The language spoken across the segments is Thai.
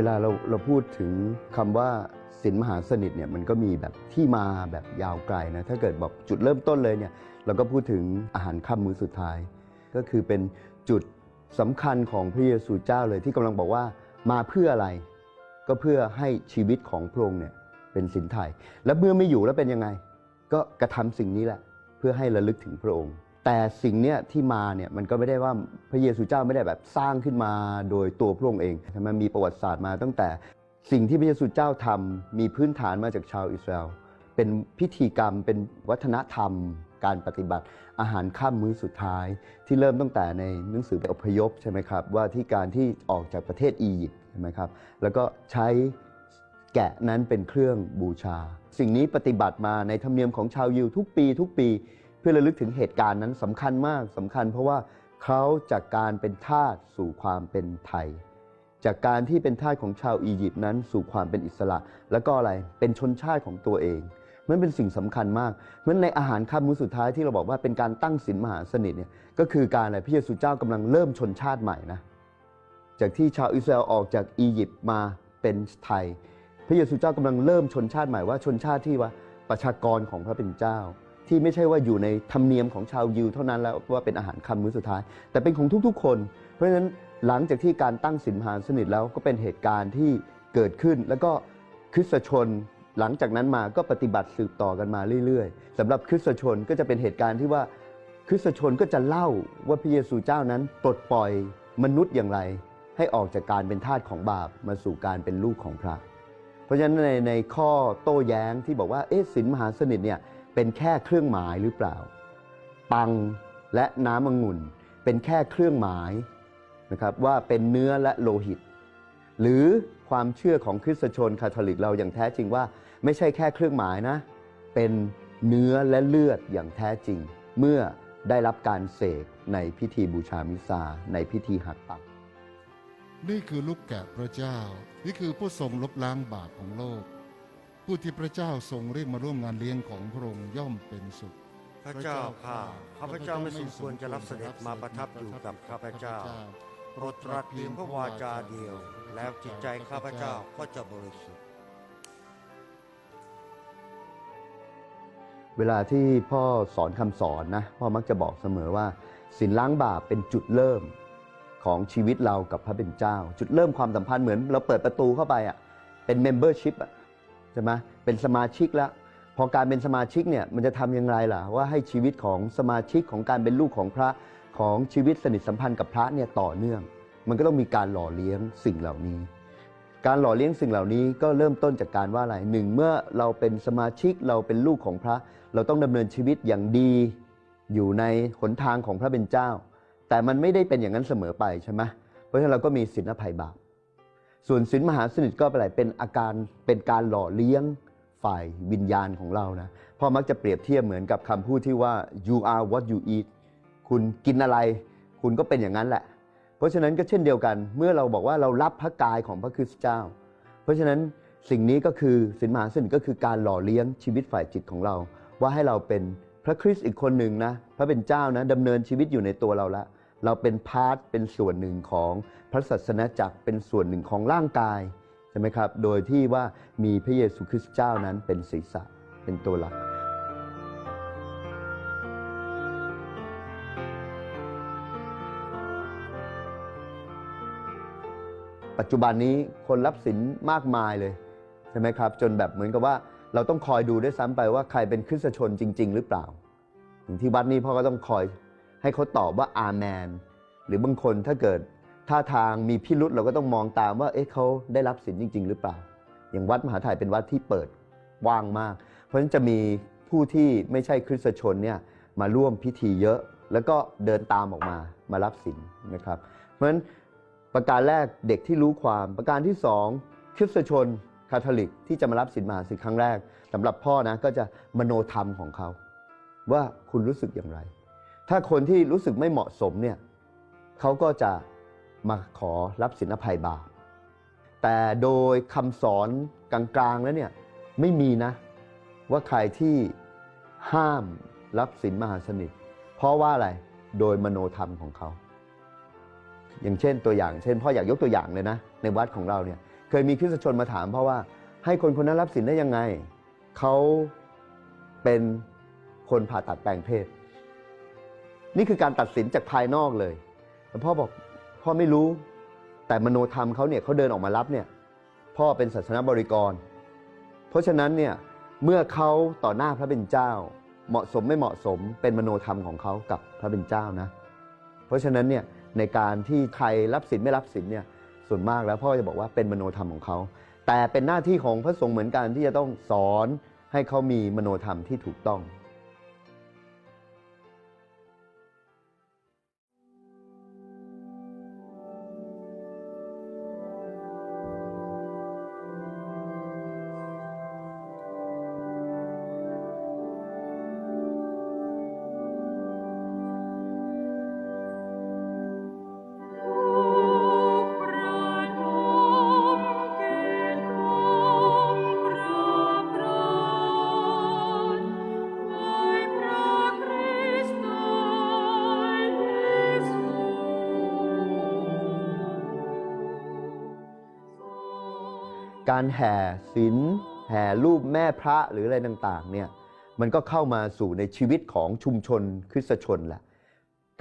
วลาเราเราพูดถึงคำว่าศีลมหาสนิทเนี่ยมันก็มีแบบที่มาแบบยาวไกลนะถ้าเกิดบอกจุดเริ่มต้นเลยเนี่ยเราก็พูดถึงอาหารค่ำมื้อสุดท้าย ก็คือเป็นจุดสำคัญของพระเยซูเจ้าเลยที่กำลังบอกว่ามาเพื่ออะไร ก็เพื่อให้ชีวิตของพระองค์เนี่ยเป็นสินไทย และเมื่อไม่อยู่แล้วเป็นยังไง ก็กระทำสิ่งนี้แหละ เพื่อให้ระลึกถึงพระองค์ แต่สิ่งเนี้ยที่มาเนี่ยมันก็ไม่ได้ว่าพระเยซูเจ้าไม่ได้แบบสร้างขึ้นมาโดยตัวพระองค์เองมันมีประวัติศาสตร์มาตั้งแต่สิ่งที่พระเยซูเจ้าทำมีพื้นฐานมาจากชาวอิสราเอลเป็นพิธีกรรมเป็นวัฒนธรรม การปฏิบัติอาหารข้ามมื้อสุดท้าย ที่เริ่มตั้งแต่ในหนังสืออพยพใช่ไหมครับ ว่าที่การที่ออกจากประเทศอียิปต์ใช่ไหมครับแล้วก็ใช้แกะนั้นเป็นเครื่องบูชา สิ่งนี้ปฏิบัติมาในธรรมเนียมของชาวยิวทุกปีทุกปี เพื่อระลึกถึงเหตุการณ์นั้นสำคัญมากสำคัญ เพราะว่าเขาจากการเป็นทาสสู่ความเป็นไทย จากการที่เป็นทาสของชาวอียิปต์นั้นสู่ความเป็นอิสระ แล้วก็อะไรเป็นชนชาติของตัวเองมันเป็นสิ่งสำคัญมากเพราะในอาหารค่ำมื้อสุดท้ายที่เราบอกว่าเป็นการตั้งศีลมหาสนิทเนี่ยก็คือการอะไรพระเยซูเจ้ากำลังเริ่มชนชาติใหม่นะจากที่ชาวอิสราเอลออกจากอียิปต์มาเป็นไทย พระเยซูเจ้ากำลังเริ่มชนชาติใหม่ว่าชนชาติที่ว่าประชากรของพระเป็นเจ้า ที่ไม่ใช่ว่าอยู่ในธรรมเนียมของชาวยิวเท่านั้นแล้วว่าเป็นอาหารค่ำมื้อสุดท้าย แต่เป็นของทุกๆ คน เพราะฉะนั้นหลังจากที่การตั้งศีลมหาสนิทแล้วก็เป็นเหตุการณ์ที่เกิดขึ้น แล้วก็คริสตชนหลังจากนั้นมาก็ปฏิบัติสืบต่อกันมาเรื่อยๆสำหรับคริสตชนก็จะเป็นเหตุการณ์ที่ว่าคริสตชนก็จะเล่าว่าพระเยซูเจ้านั้นปลดปล่อยมนุษย์อย่างไร ให้ออกจากการเป็นทาสของบาปมาสู่การเป็นลูกของพระ เพราะฉะนั้นในในข้อโต้แย้งที่บอกว่าเอ๊ะศีลมหาสนิทเนี่ย เป็นแค่เครื่องหมายหรือเปล่า ปังและน้ำองุ่น เป็นแค่เครื่องหมายนะครับว่าเป็นเนื้อและโลหิต หรือความเชื่อของคริสตชนคาทอลิกเราอย่างแท้จริงว่า ไม่ใช่แค่เครื่องหมายนะ เป็นเนื้อและเลือดอย่างแท้จริง เมื่อได้รับการเสกในพิธีบูชามิซาในพิธีหักปัก นี่คือลูกแกะพระเจ้า นี่คือผู้ทรงลบล้างบาปของโลก ผู้ที่พระเจ้าทรงเรียกมาร่วมงานเลี้ยงของพระองค์ย่อมเป็นสุข พระเจ้าข้าข้าพเจ้าไม่สมควรจะรับเสด็จมาประทับอยู่กับข้าพเจ้าโปรดตรัสเพียงพระวาจาเดียว แล้วจิตใจข้าพเจ้าก็จะบริสุทธิ์เวลาที่พ่อสอนคำสอนนะพ่อมักจะบอกเสมอว่าศีลล้างบาปเป็นจุดเริ่มของชีวิตเรากับพระเป็นเจ้า จุดเริ่มความสัมพันธ์เหมือนเราเปิดประตูเข้าไปอะเป็น membership อะ ใช่ไหมเป็นสมาชิกแล้ว พอการเป็นสมาชิกเนี่ยมันจะทำอย่างไรล่ะ ว่าให้ชีวิตของสมาชิกของการเป็นลูกของพระของชีวิตสนิทสัมพันธ์กับพระเนี่ยต่อเนื่อง มันก็ต้องมีการหล่อเลี้ยงสิ่งเหล่านี้ การหล่อเลี้ยงสิ่งเหล่านี้ก็เริ่มต้นจากการว่าอะไรหนึ่งเมื่อเราเป็นสมาชิกเราเป็นลูกของพระ เราต้องดำเนินชีวิตอย่างดีอยู่ในหนทางของพระเป็นเจ้า แต่มันไม่ได้เป็นอย่างนั้นเสมอไปใช่ไหมเพราะฉะนั้นเราก็มีศีลอภัยบาป ส่วนศีลมหาสนิทก็เป็นอะไรเป็นอาการเป็นการหล่อเลี้ยงฝ่ายวิญญาณของเรานะพ่อมักจะเปรียบเทียบเหมือนกับคำพูดที่ว่า you are what you eat คุณกินอะไร คุณก็เป็นอย่างนั้นแหละ เพราะฉะนั้นก็เช่นเดียวกัน เมื่อเราบอกว่าเรารับพระกายของพระคริสต์เจ้า เพราะฉะนั้นสิ่งนี้ก็คือศีลมหาสนิทก็คือการหล่อเลี้ยงชีวิตฝ่ายจิตของเรา ว่าให้เราเป็นพระคริสต์อีกคนหนึ่งนะพระเป็นเจ้านะดำเนินชีวิตอยู่ในตัวเราละ เราเป็นพาร์ทเป็นส่วนหนึ่งของพระศาสนาจักรเป็นส่วนหนึ่งของร่างกายใช่ไหมครับ โดยที่ว่ามีพระเยซูคริสต์เจ้านั้นเป็นศีรษะเป็นตัวหลักปัจจุบันนี้คนรับสินมากมายเลยใช่ไหมครับ จนแบบเหมือนกับว่าเราต้องคอยดูด้วยซ้ำไปว่าใครเป็นคริสตชนจริง ๆ หรือเปล่า ถึงที่วัดนี้พ่อก็ต้องคอย ให้เขาตอบว่าอาเมนหรือบางคนถ้าเกิดท่าทางมีพิรุษเราก็ต้องมองตามว่าเอ๊ะเขาได้รับสินจริง ๆ หรือเปล่า อย่างวัดมหาถ่ายเป็นวัดที่เปิดว้างมาก เพราะฉะนั้นจะมีผู้ที่ไม่ใช่คริสตชนเนี่ยมาร่วมพิธีเยอะ แล้วก็เดินตามออกมามารับสินนะครับ เพราะฉะนั้นประการแรกเด็กที่รู้ความ ประการที่สองคริสตชนคาทอลิกที่จะมารับสินมหาสิครั้งแรกสำหรับพ่อนะก็จะมโนธรรมของเขา ว่าคุณรู้สึกอย่างไร ถ้าคนที่รู้สึกไม่เหมาะสมเนี่ยเขาก็จะมาขอรับสินอภัยบาปแต่โดยคำสอนกลางๆแล้วเนี่ยไม่มีนะ ว่าใครที่ห้ามรับสินมหาสนิท เพราะว่าอะไรโดยมโนธรรมของเขา อย่างเช่นตัวอย่าง เช่นพ่ออยากยกตัวอย่างเลยนะ ในวัดของเราเนี่ยเคยมีคริสตชนมาถามเพราะว่าให้คนคนนั้นรับสินได้ยังไง เขาเป็นคนผ่าตัดแปลงเพศ นี่คือการตัดสินจากภายนอกเลยแต่พ่อบอกพ่อไม่รู้ แต่มโนธรรมเขาเนี่ยเขาเดินออกมารับเนี่ย พ่อเป็นศาสนบริกร เพราะฉะนั้นเนี่ยเมื่อเขาต่อหน้าพระเป็นเจ้า เหมาะสมไม่เหมาะสมเป็นมโนธรรมของเขากับพระเป็นเจ้านะ เพราะฉะนั้นเนี่ยในการที่ใครรับสินไม่รับสินเนี่ยส่วนมากแล้วพ่อจะบอกว่าเป็นมโนธรรมของเขา แต่เป็นหน้าที่ของพระสงฆ์เหมือนกันที่จะต้องสอนให้เขามีมโนธรรมที่ถูกต้อง การแห่ศีลแห่รูปแม่พระหรืออะไรต่างๆเนี่ยมันก็เข้ามาสู่ในชีวิตของชุมชนคริสตชนแหละ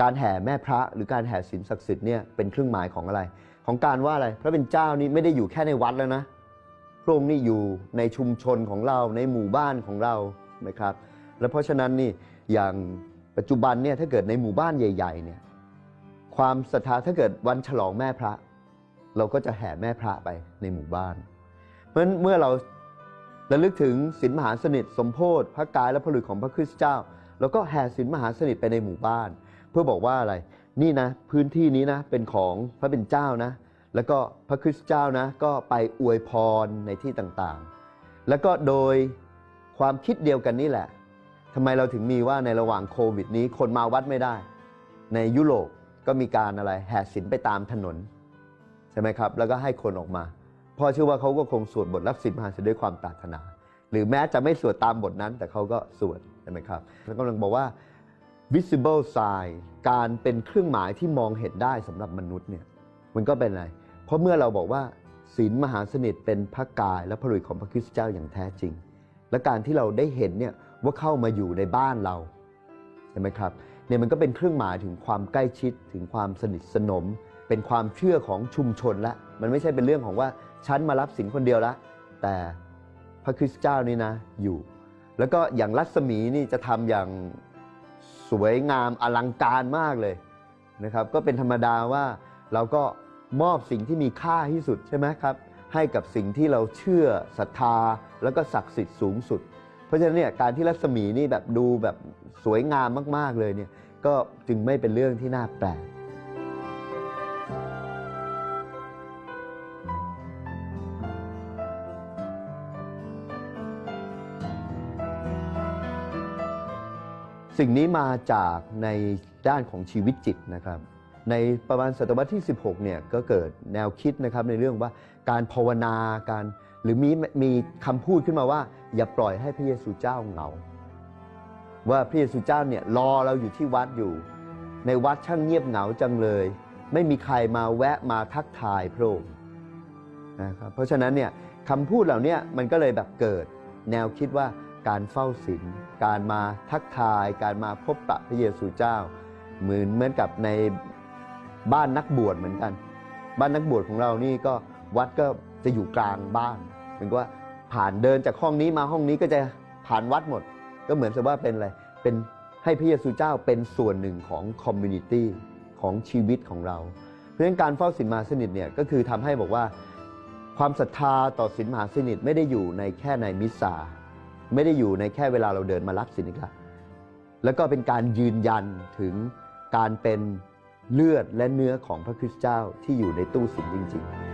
การแห่แม่พระหรือการแห่ศีลศักดิ์สิทธิ์เนี่ยเป็นเครื่องหมายของอะไร ของการว่าอะไรพระเป็นเจ้านี่ไม่ได้อยู่แค่ในวัดแล้วนะพระองค์นี่อยู่ในชุมชนของเราในหมู่บ้านของเรานะครับ และเพราะฉะนั้นนี่อย่างปัจจุบันเนี่ยถ้าเกิดในหมู่บ้านใหญ่ๆเนี่ยความศรัทธาถ้าเกิดวันฉลองแม่พระ เราก็จะแห่แม่พระไปในหมู่บ้าน เพราะฉะนั้นเมื่อเราระลึกถึงศีลมหาสนิทสมโพธิพระกายและพระฤทธิ์ของพระคริสต์เจ้า แล้วก็แห่ศีลมหาสนิทไปในหมู่บ้าน เพื่อบอกว่าอะไรนี่นะพื้นที่นี้นะเป็นของพระเป็นเจ้านะแล้วก็พระคริสต์เจ้านะก็ไปอวยพรในที่ต่างๆ แล้วก็โดยความคิดเดียวกันนี่แหละทำไมเราถึงมีว่าในระหว่างโควิดนี้คนมาวัดไม่ได้ ในยุโรปก็มีการอะไรแห่ศีลไปตามถนน ใช่ไหมครับ แล้วก็ให้คนออกมา พ่อเชื่อว่าเขาก็คงสวดบทรับสินมหาสินด้วยความปรารถนา หรือแม้จะไม่สวดตามบทนั้น แต่เขาก็สวดใช่ไหมครับแล้วกำลังบอกว่า visible sign การเป็นเครื่องหมายที่มองเห็นได้สำหรับมนุษย์เนี่ยมันก็เป็นอะไร เพราะเมื่อเราบอกว่าศีลมหาสนิทเป็นพระกายและพระฤทธิ์ของพระคริสต์เจ้าอย่างแท้จริง และการที่เราได้เห็นเนี่ยว่าเข้ามาอยู่ในบ้านเราใช่ไหมครับเนี่ยมันก็เป็นเครื่องหมายถึงความใกล้ชิดถึงความสนิทสนม เป็นความเชื่อของชุมชนละมันไม่ใช่เป็นเรื่องของว่า ฉันมารับสินคนเดียวละ แต่พระคริสต์เจ้านี่นะอยู่ แล้วก็อย่างรัศมีนี่จะทำอย่างสวยงามอลังการมากเลยนะครับ ก็เป็นธรรมดาว่าเราก็มอบสิ่งที่มีค่าที่สุดใช่ไหมครับ ให้กับสิ่งที่เราเชื่อศรัทธาแล้วก็ศักดิ์สิทธิ์สูงสุด เพราะฉะนั้นเนี่ยการที่รัศมีนี่แบบดูแบบสวยงามมาก ๆเลยเนี่ยก็จึงไม่เป็นเรื่องที่น่าแปลก สิ่งนี้มาจากในด้านของชีวิตจิตนะครับ ในประมาณศตวรรษที่ 16 เนี่ยก็เกิดแนวคิดนะครับในเรื่องว่าการภาวนาการหรือมีมีคำพูดขึ้นมาว่า อย่าปล่อยให้พระเยซูเจ้าเหงา ว่าพระเยซูเจ้าเนี่ยรอเราอยู่ที่วัดอยู่ ในวัดช่างเงียบเหงาจังเลย ไม่มีใครมาแวะมาทักทายพระองค์นะครับเพราะฉะนั้นเนี่ยคำพูดเหล่านี้มันก็เลยแบบเกิดแนวคิดว่า การเฝ้าศีลการมาทักทาย การมาพบปะพระเยซูเจ้า เหมือนเหมือนกับในบ้านนักบวชเหมือนกัน บ้านนักบวชของเรานี่ก็วัดก็จะอยู่กลางบ้านเหมือนกับว่าผ่านเดินจากห้องนี้มาห้องนี้ก็จะผ่านวัดหมด ก็เหมือนกับว่าเป็นอะไรเป็นให้พระเยซูเจ้าเป็นส่วนหนึ่งของคอมมูนิตี้ของชีวิตของเรา เพราะฉะนั้นการเฝ้าศีลมหาสนิทเนี่ยก็คือทำให้บอกว่าความศรัทธาต่อศีลมหาสนิทไม่ได้อยู่ในแค่ในมิสซา ไม่ได้อยู่ในแค่เวลาเราเดินมารับศีลอีกแล้วแล้วก็เป็นการยืนยันถึงการเป็นเลือดและเนื้อของพระคริสต์เจ้าที่อยู่ในตู้ศีลจริง ๆ